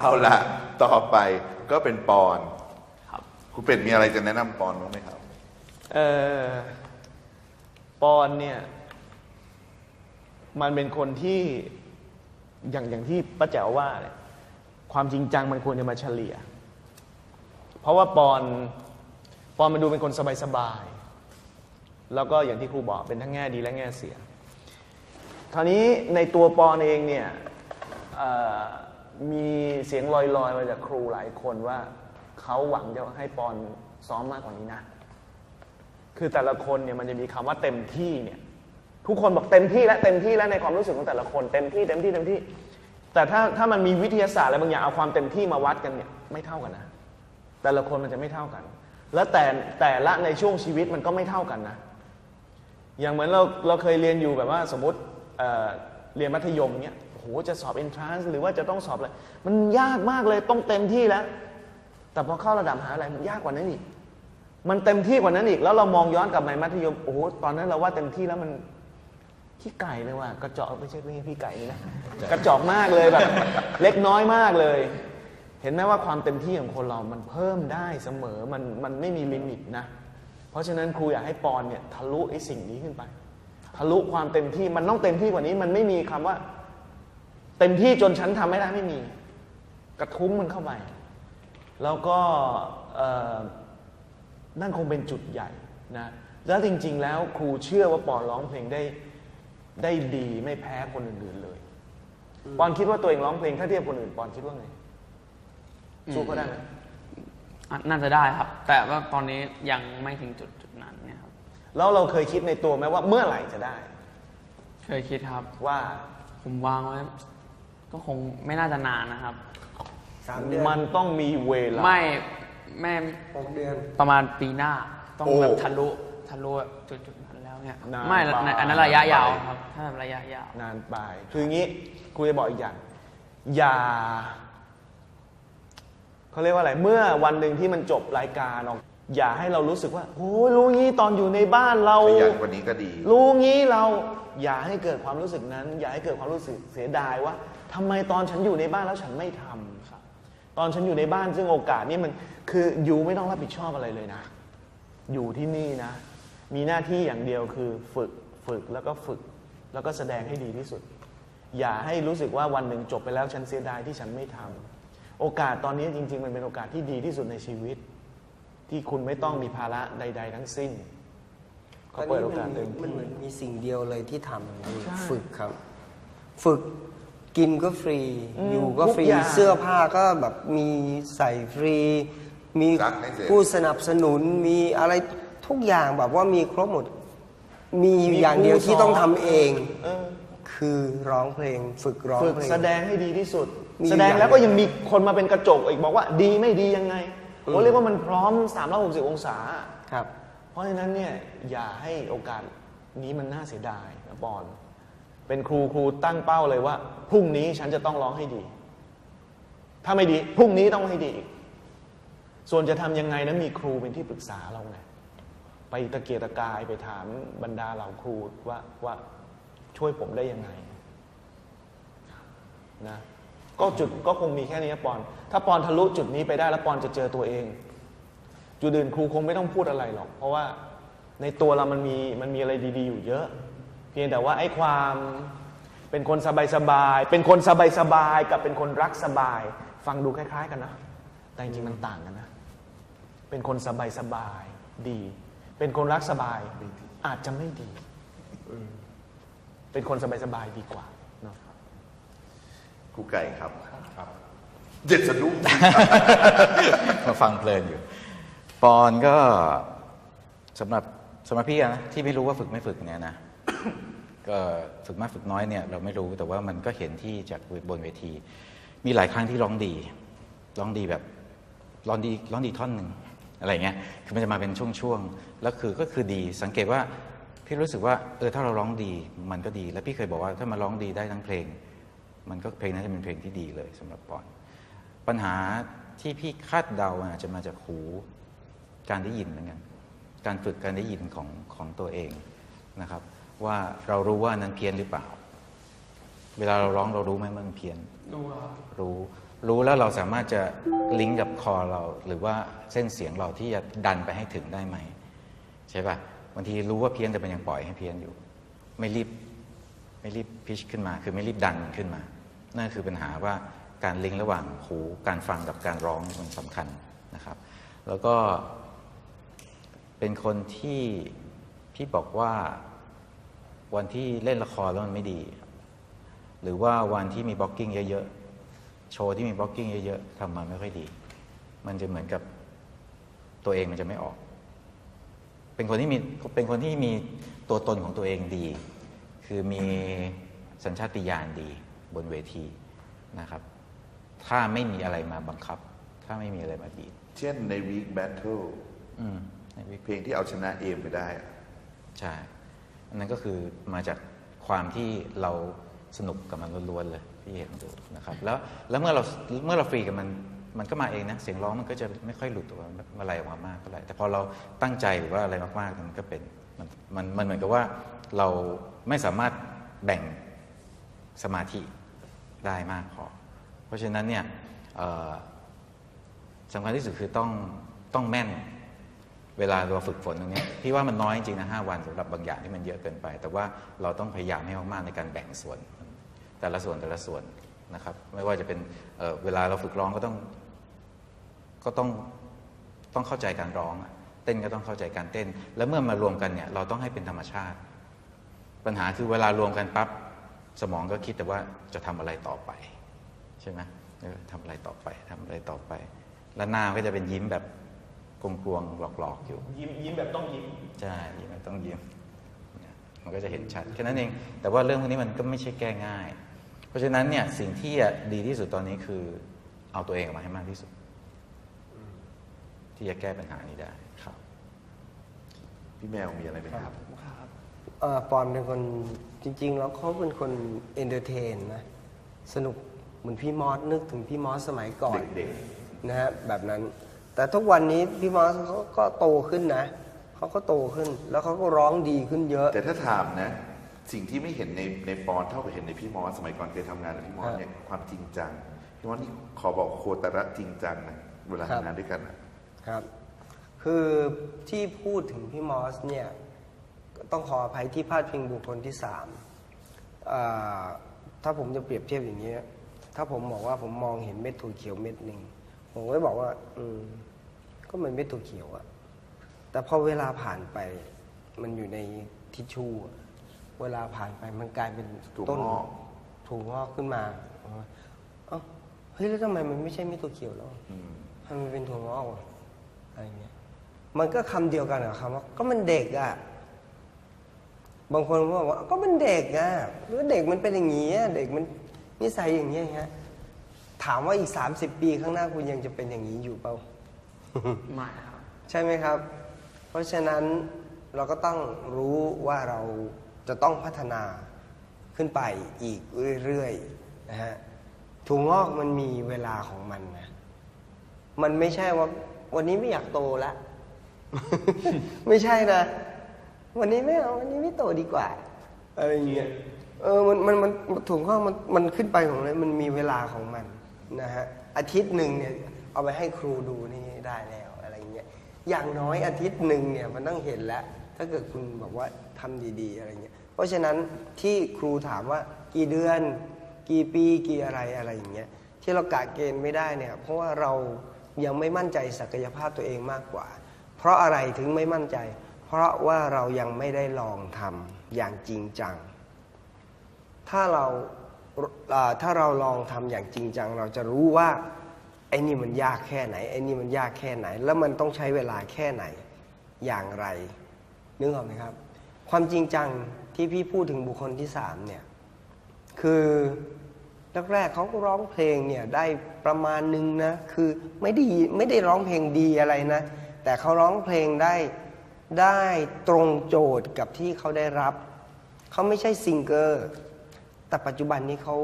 เอาละต่อไปก็เป็นปอนครับครูเป็ดมีอะไรจะแนะนำปอนบ้างไหมครับ เออปอนเนี่ย มันเป็นคนที่อย่างอย่างที่ป้าแจ๋วว่าเนี่ยความจริงจังมันควรจะมาเฉลี่ย เพราะว่าปอนปอนมันดูเป็นคนสบายๆแล้วก็อย่างที่ครูบอกเป็นทั้งแง่ดีและแง่เสียคราวนี้ในตัวปอนเองเนี่ยเอ่อ มีเสียงลอยๆมาจากครูหลายคนว่าเขาหวังจะให้ปอนซ้อมมากกว่านี้นะ คือแต่ละคนเนี่ยมันจะมีคำว่าเต็มที่เนี่ย ทุกคนบอกเต็มที่แล้วเต็มที่แล้วในความรู้สึกของแต่ละคนเต็มที่เต็มที่เต็มที่ แต่ถ้าถ้ามันมีวิทยาศาสตร์อะไรบางอย่างเอาความเต็มที่มาวัดกันเนี่ยไม่เท่ากันนะ แต่ละคนมันจะไม่เท่ากัน และแต่แต่ละในช่วงชีวิตมันก็ไม่เท่ากันนะ อย่างเหมือนเราเราเคยเรียนอยู่แบบว่าสมมติเเรียนมัธยมเนี่ย โอ้โหจะสอบ entrance หรือว่าจะต้องสอบอะไร มันยากมากเลยต้องเต็มที่แล้ว แต่พอเข้าระดับมหาอะไรมันยากกว่านั้นอีก มันเต็มที่กว่านั้นอีก แล้วเรามองย้อนกลับไปมัธยมโอ้โหตอนนั้นเราว่าเต็มที่แล้วมันขี้ไก่เลยว่ะกระจอกไม่ใช่ไม่ใช่พี่ไก่นี่นะกระจอกมากเลยแบบ เล็กน้อยมากเลย เห็นไหมว่าความเต็มที่ของคนเรามันเพิ่มได้เสมอมันมันไม่มีลิมิตนะ เพราะฉะนั้นครูอยากให้ปอนเนี่ยทะลุไอ้สิ่งนี้ขึ้นไป ทะลุความเต็มที่มันต้องเต็มที่กว่านี้ มันไม่มีคำว่า เต็มที่จนฉันทำไม่ได้ไม่มี กระทุ้งมันเข้าไป แล้วก็เอ่อนั่นคงเป็นจุดใหญ่นะแล้วจริง ๆ แล้วครูเชื่อว่าปอนร้องเพลงได้ได้ดีไม่แพ้คนอื่นๆเลยปอนคิดว่าตัวเองร้องเพลงถ้าเทียบคนอื่นปอนคิดว่าไงสู้ก็ได้ไหมอะน่าจะได้ครับ แต่ว่าตอนนี้ยังไม่ถึงจุดจุดนั้นเนี่ยครับแล้วเราเคยคิดในตัวไหมว่าเมื่อไหร่จะได้ เคยคิดครับว่าผมวางไว้ ก็คงไม่น่าจะนานนะครับ สามเดือนมันต้องมีเวลา ไม่แม่หกเดือน ประมาณปีหน้า ต้องโอ้แบบทะลุทะลุแบบจุดจุดนั้นแล้วเนี่ยนานไม่ไป อันนั้นระยะยาวครับ ถ้าแบบระยะยาว นานไป คืออย่างนี้ครูจะบอกอีกอย่าง อย่าเขาเรียกว่าอะไร เมื่อวันหนึ่งที่มันจบรายการออก อย่าให้เรารู้สึกว่าโอ้ยรู้งี้ตอนอยู่ในบ้านเรา ขยันกว่านี้ก็ดี รู้งี้เราอย่าให้เกิดความรู้สึกนั้น อย่าให้เกิดความรู้สึกเสียดายว่าทำไมตอนฉันอยู่ในบ้านแล้วฉันไม่ทำครับ ตอนฉันอยู่ในบ้านซึ่งโอกาสนี้มันคืออยู่ไม่ต้องรับผิดชอบอะไรเลยนะ อยู่ที่นี่นะ มีหน้าที่อย่างเดียวคือฝึกฝึกแล้วก็ฝึก แล้วก็แสดงให้ดีที่สุด อย่าให้รู้สึกว่าวันหนึ่งจบไปแล้วฉันเสียดายที่ฉันไม่ทำโอกาสตอนนี้จริง ๆ มันเป็นโอกาสที่ดีที่สุดในชีวิต ที่คุณไม่ต้องมีภาระใด ๆ ทั้งสิ้นเขาเปิดโอกาสเต็มมันที่เหมือนมีสิ่งเดียวเลยที่ทำคือใช่ฝึกครับ ฝึกกินก็ฟรีอืมอยู่ก็ฟรีทุกอย่างเสื้อผ้าก็แบบมีใส่ฟรี มีซักให้เสร็จ ผู้สนับสนุน มีอะไรทุกอย่างแบบว่ามีครบหมด มีอยู่มีอย่างเดียวครูที่ต้องสอนทำเอง เออคือร้องเพลง ฝึกร้องฝึกเพลง แสดงให้ดีที่สุด มีแสดงอย่างแล้วก็ยังมีคนมาเป็นกระจกอีกบอกว่าดีไม่ดียังไง ผมเรียกว่ามันพร้อม 360 องศา ครับ เพราะฉะนั้นเนี่ยอย่าให้โอกาสนี้มันน่าเสียดายนะปอนเป็นครูครูตั้งเป้าเลยว่า พรุ่งนี้ฉันจะต้องร้องให้ดี ถ้าไม่ดี พรุ่งนี้ต้องให้ดีอีกส่วนจะทำยังไงนะมีครูเป็นที่ปรึกษาเราไงไปตะเกียกตะกายไปถามบรรดาเหล่าครูว่าว่าช่วยผมได้ยังไงนะ ก็จุดก็คงมีแค่นี้ปอน ถ้าปอนทะลุจุดนี้ไปได้แล้วปอนจะเจอตัวเอง จุดอื่นครูคงไม่ต้องพูดอะไรหรอก เพราะว่าในตัวเรามันมีมันมีอะไรดี ๆ อยู่เยอะ เพียงแต่ว่าไอ้ความเป็นคนสบายๆเป็นคนสบายๆกับเป็นคนรักสบาย ฟังดูคล้าย ๆ กันนะ แต่จริงๆมันต่างกันนะ เป็นคนสบายๆดี เป็นคนรักสบายอาจจะไม่ดี เป็นคนสบายๆดีกว่า ครูไก่ครับครับเจ็ดสะดุ้งมาฟังเพลินอยู่ ปอนก็สำหรับสำหรับพี่อะนะที่ไม่รู้ว่าฝึกไม่ฝึกเนี่ยนะก็ฝึกมากฝึกน้อยเนี่ยเราไม่รู้แต่ว่ามันก็เห็นที่จากบนเวที มีหลายครั้งที่ร้องดีร้องดีแบบร้องดีร้องดีท่อนหนึ่งอะไรเงี้ยคือมันจะมาเป็นช่วงๆแล้วคือก็คือดีสังเกตว่าพี่รู้สึกว่าเออถ้าเราร้องดีมันก็ดี แล้วพี่เคยบอกว่าถ้ามาร้องดีได้ทั้งเพลง มันก็เพลงนั้นจะเป็นเพลงที่ดีเลยสำหรับปอน ปัญหาที่พี่คาดเดาอาจจะมาจากหูการได้ยินเหมือนกันการฝึกการได้ยินของของตัวเองนะครับ ว่าเรารู้ว่านั้นเพี้ยนหรือเปล่า เวลาเราร้องเรารู้ไหมว่ามันเพี้ยน รู้รู้รู้แล้วเราสามารถจะลิงก์กับคอเรา หรือว่าเส้นเสียงเราที่จะดันไปให้ถึงได้ไหม ใช่ป่ะบางทีรู้ว่าเพี้ยนแต่มันยังปล่อยให้เพี้ยนอยู่ ไม่รีบ พิชขึ้นมา คือไม่รีบดันมันขึ้นมา นั่นคือปัญหาว่าการลิงก์ระหว่างหูการฟังกับการร้องมันสำคัญนะครับ แล้วก็เป็นคนที่พี่บอกว่าวันที่เล่นละครแล้วมันไม่ดี หรือว่าวันที่มีบล็อกกิ้งเยอะๆ โชว์ที่มีบล็อกกิ้งเยอะๆทำมาไม่ค่อยดี มันจะเหมือนกับตัวเองมันจะไม่ออก เป็นคนที่มีเป็นคนที่มีตัวตนของตัวเองดี คือมี สัญชาติญาณดีบนเวทีนะครับ ถ้าไม่มีอะไรมาบังคับ ถ้าไม่มีอะไรมาบีบเช่นในวีคแบทเทิลอืมในวิเพลงที่เอาชนะเอมไปได้อะใช่อันนั้นก็คือมาจากความที่เราสนุกกับมันล้วนๆเลยที่เห็นดูนะครับ แล้วแล้วเมื่อเราเมื่อเราฟรีกับมันมันก็มาเองนะ เสียงร้องมันก็จะไม่ค่อยหลุดออกมาอะไรออกมามากเท่าไหร่แต่พอเราตั้งใจหรือว่าอะไรมากๆมันก็เป็นมันมันมันเหมือนกับว่าเราไม่สามารถแบ่ง สมาธิได้มากพอ เพราะฉะนั้นเนี่ยสำคัญที่สุดคือต้องต้องแม่นเวลาเราฝึกฝนตรงนี้พี่ว่ามันน้อยจริงนะห้าวันสำหรับบางอย่างที่มันเยอะเกินไป แต่ว่าเราต้องพยายามให้มากๆในการแบ่งส่วน แต่ละส่วนแต่ละส่วนนะครับ ไม่ว่าจะเป็นเเวลาเราฝึกร้องก็ต้อง ก็ต้องต้องเข้าใจการร้องเต้นก็ต้องเข้าใจการเต้น แล้วเมื่อมารวมกันเนี่ยเราต้องให้เป็นธรรมชาติ ปัญหาคือเวลารวมกันปั๊บ สมองก็คิดแต่ว่าจะทำอะไรต่อไป ใช่ไหมเออทำอะไรต่อไปทำอะไรต่อไป แล้วหน้าก็จะเป็นยิ้มแบบกลวงๆหลอกๆอยู่ ยิ้มยิ้มแบบต้องยิ้มใช่ยิ้มมันต้องยิ้มเนี่ยมันก็จะเห็นชัดแค่นั้นเอง แต่ว่าเรื่องพวกนี้มันก็ไม่ใช่แก้ง่าย เพราะฉะนั้นเนี่ยสิ่งที่ดีที่สุดตอนนี้คือเอาตัวเองออกมาให้มากที่สุด ที่จะแก้ปัญหานี้ได้ครับ พี่แมวมีอะไรไหมครับ เอ่อปอนเป็นคนจริง ๆ แล้วเขาเป็นคนเอนเตอร์เทนนะสนุกเหมือนพี่มอสนึกถึงพี่มอสสมัยก่อนเด็กนะฮะแบบนั้น แต่ทุกวันนี้พี่มอสเขาก็โตขึ้นนะเขาก็โตขึ้น แล้วเขาก็ร้องดีขึ้นเยอะแต่ถ้าถามนะ สิ่งที่ไม่เห็นในในปอนเท่ากับเห็นในพี่มอสสมัยก่อนเคยทำงานกับพี่มอสเนี่ยความจริงจังพี่มอสนี่ขอบอกโคตรจริงจังนะเวลาครับ ทำงานด้วยกันอะ ครับ คือที่พูดถึงพี่มอสเนี่ยก็ ต้องขออภัยที่พลาดพิงบุคคลที่สามอ่าถ้าผมจะเปรียบเทียบอย่างนี้ยถ้าผมบอกว่าผมมองเห็นเม็ดถั่วเขียวเม็ดหนึ่งผมก็บอกว่า อืม ก็มันเม็ดถั่วเขียวอะแต่พอเวลาผ่านไป มันอยู่ในทิชชู่อะเวลาผ่านไปมันกลายเป็นถั่วต้นงอกถั่วงอกขึ้นมาเอ้าเฮ้ยแล้วทำไมมันไม่ใช่เม็ดถั่วเขียวแล้วอืมทำไมมันเป็นถั่วงอกวะอะไรเงี้ยมันก็คำเดียวกันกับคำว่าก็มันเด็กอะ่ะ บางคนก็บอกว่าก็มันเด็กอะ่ะหรือเด็กมันเป็นอย่างนี้อะเด็กมันนิสัยอย่างนี้ยฮะถามว่าอีกสามสิบปีข้างหน้าคุณยังจะเป็นอย่างนี้อยู่เปล่า ไม่ครับ ใช่ไหมครับ เพราะฉะนั้นเราก็ต้องรู้ว่าเราจะต้องพัฒนาขึ้นไปอีกเรื่อยๆนะฮะถั่วงอกมันมีเวลาของมันนะ มันไม่ใช่ว่าวันนี้ไม่อยากโตแล้วไม่ใช่นะ วันนี้ไม่เอาวันนี้ไม่โตดีกว่าอะไรอย่างเงี้ยเออมันมันมันถุงข้างมันมันขึ้นไปของมันมันมีเวลาของมันนะฮะอาทิตย์หนึ่งเนี่ยเอาไปให้ครูดูนี่ได้แล้วอะไรอย่างเงี้ยอย่างน้อยอาทิตย์หนึ่งเนี่ยมันต้องเห็นแล้ว ถ้าเกิดคุณบอกว่าทำดีๆอะไรเงี้ยเพราะฉะนั้นที่ครูถามว่ากี่เดือน กี่ปีกี่อะไรอะไรอย่างเงี้ยที่เรากะเกณฑ์ไม่ได้เนี่ยเพราะว่าเรายังไม่มั่นใจศักยภาพตัวเองมากกว่า เพราะอะไรถึงไม่มั่นใจ เพราะว่าเรายังไม่ได้ลองทำอย่างจริงจัง ถ้าเราถ้าเราลองทำอย่างจริงจัง เราจะรู้ว่าไอ้นี่มันยากแค่ไหนไอ้นี่มันยากแค่ไหน แล้วมันต้องใช้เวลาแค่ไหนอย่างไรนึกออกไหมครับ ความจริงจังที่พี่พูดถึงบุคคลที่สามเนี่ยคือแรกๆเขาก็ร้องเพลงเนี่ยได้ประมาณนึงนะคือไม่ได้ไม่ได้ร้องเพลงดีอะไรนะ แต่เขาร้องเพลงได้ ได้ตรงโจทย์กับที่เขาได้รับ เขาไม่ใช่ซิงเกอร์ แต่ปัจจุบันนี้เขา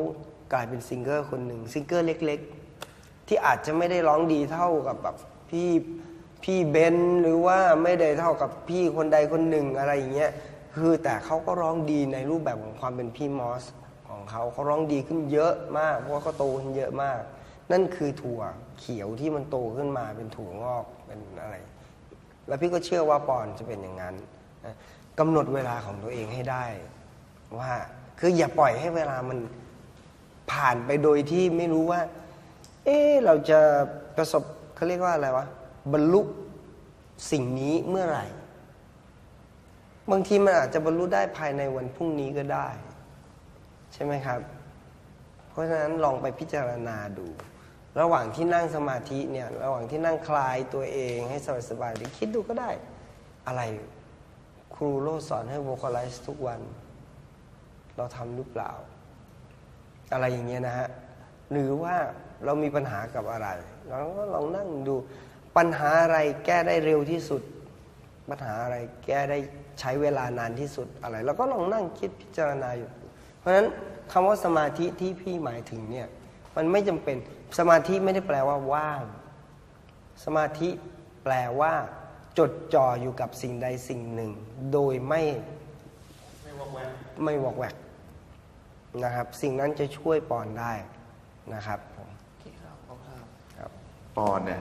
กลายเป็นซิงเกอร์คนหนึ่งซิงเกอร์เล็ก ๆ ที่อาจจะไม่ได้ร้องดีเท่ากับแบบพี่พี่เบนหรือว่าไม่ได้เท่ากับพี่คนใดคนหนึ่งอะไรอย่างเงี้ยคือแต่เขาก็ร้องดีในรูปแบบของความเป็นพี่มอสของของเขาเขาร้องดีขึ้นเยอะมาก เพราะว่าเขาโตขึ้นเยอะมาก นั่นคือถั่วเขียวที่มันโตขึ้นมาเป็นถั่วงอกเป็นอะไร แล้วพี่ก็เชื่อว่าปอนจะเป็นอย่างนั้นนะกำหนดเวลาของตัวเองให้ได้ ว่าคืออย่าปล่อยให้เวลามันผ่านไปโดยที่ไม่รู้ว่า เอ๊เราจะประสบเขาเรียกว่าอะไรวะบรรลุสิ่งนี้เมื่อไหร่ บางทีมันอาจจะบรรลุได้ภายในวันพรุ่งนี้ก็ได้ ใช่ไหมครับ เพราะฉะนั้นลองไปพิจารณาดู ระหว่างที่นั่งสมาธิเนี่ยระหว่างที่นั่งคลายตัวเองให้สบายๆหรือคิดดูก็ได้ อะไรครูโลสอนให้ vocalize ทุกวัน เราทำหรือเปล่า อะไรอย่างเงี้ยนะฮะ หรือว่าเรามีปัญหากับอะไร เราก็ลองนั่งดูปัญหาอะไรแก้ได้เร็วที่สุด ปัญหาอะไรแก้ได้ใช้เวลานานที่สุดอะไรเราก็ลองนั่งคิดพิจารณาอยู่ เพราะฉะนั้นคำว่าสมาธิที่พี่หมายถึงเนี่ยมันไม่จำเป็น สมาธิไม่ได้แปลว่าว่าง สมาธิแปลว่า จดจ่ออยู่กับสิ่งใดสิ่งหนึ่ง โดยไม่ไม่วอกแวกไม่วอกแวกนะครับ สิ่งนั้นจะช่วยปอนได้นะครับผมโอเคครับขอบคุณครับครับปอนเนี่ย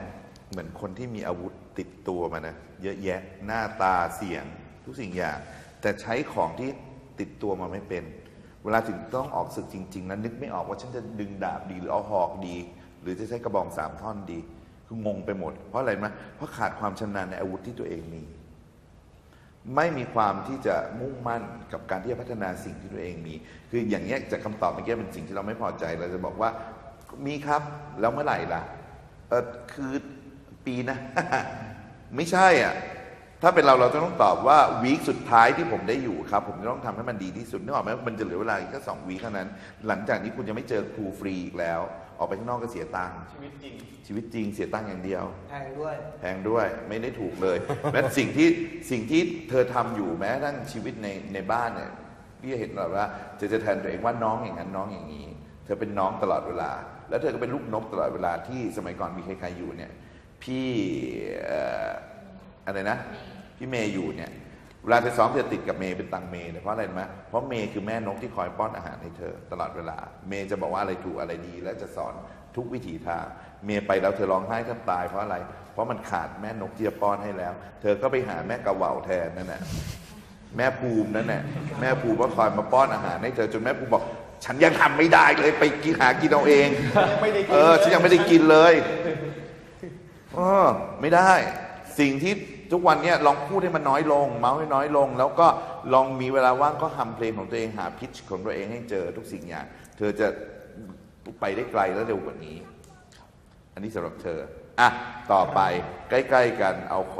เหมือนคนที่มีอาวุธติดตัวมานะเยอะแยะหน้าตาเสียงทุกสิ่งอย่าง แต่ใช้ของที่ติดตัวมาไม่เป็น เวลาถึงต้องออกศึกจริง ๆ นั้นนึกไม่ออกว่าฉันจะดึงดาบดีหรือเอาหอกดี หรือจะใช้กระบองสามท่อนดี คืองงไปหมด เพราะอะไรไหมเพราะขาดความชำนาญในอาวุธที่ตัวเองมี ไม่มีความที่จะมุ่งมั่นกับการที่จะพัฒนาสิ่งที่ตัวเองมี คืออย่างเงี้ยจากคำตอบเมื่อกี้เป็นสิ่งที่เราไม่พอใจ เราจะบอกว่ามีครับแล้วเมื่อไหร่ล่ะเออคือปีนะ ไม่ใช่อะถ้าเป็นเราเราจะต้องตอบว่าวีคสุดท้ายที่ผมได้อยู่ครับ ผมจะต้องทำให้มันดีที่สุดนึกออกไหมมันจะเหลือเวลาแค่สองวีคเท่านั้น หลังจากนี้คุณจะไม่เจอครูฟรีอีกแล้ว ออกไปข้างนอกก็เสียตังค์ชีวิตจริง ชีวิตจริงเสียตังค์อย่างเดียว แพงด้วย แพงด้วยไม่ได้ถูกเลยแม้สิ่งที่สิ่งที่เธอทำอยู่แม้กระทั่งชีวิตในในบ้านเนี่ยพี่จะเห็นแบบว่าเธอจะแทนตัวเองว่าน้องอย่างนั้นน้องอย่างนี้ เธอเป็นน้องตลอดเวลา แล้วเธอก็เป็นลูกนกตลอดเวลาที่สมัยก่อนมีใครๆอยู่เนี่ยพี่เอ่ออะไรนะพี่เมย์อยู่เนี่ยเวลาเธอซ้อมเธอติดกับเมย์เป็นตังเมย์เนี่ยเพราะอะไรไหมเพราะเมย์คือแม่นกที่คอยป้อนอาหารให้เธอ ตลอดเวลา เมย์จะบอกว่าอะไรถูกอะไรดี และจะสอนทุกวิถีทาง เมย์ไปแล้วเธอร้องไห้แทบตายเพราะอะไร เพราะมันขาดแม่นกที่จะป้อนให้แล้ว เธอก็ไปหาแม่กระเหว่าแทนนั่นแหละแม่ภูมินั่นแหละแม่ภูมิก็คอยมาป้อนอาหารให้เธอจนแม่ภูมิบอก ฉันยังทำไม่ได้เลยไปกินหากินเอาเองเออฉันยังไม่ได้กินเลยเออไม่ได้ สิ่งที่ ทุกวันเนี้ยลองพูดให้มันน้อยลง เมาส์ให้น้อยลง แล้วก็ลองมีเวลาว่างก็ทำเพลงของตัวเองหาพิชของตัวเองให้เจอทุกสิ่งอย่าง เธอจะไปได้ไกลและเร็วกว่านี้ อันนี้สำหรับเธอ อะ ต่อไปใกล้ ๆ กันเอาของ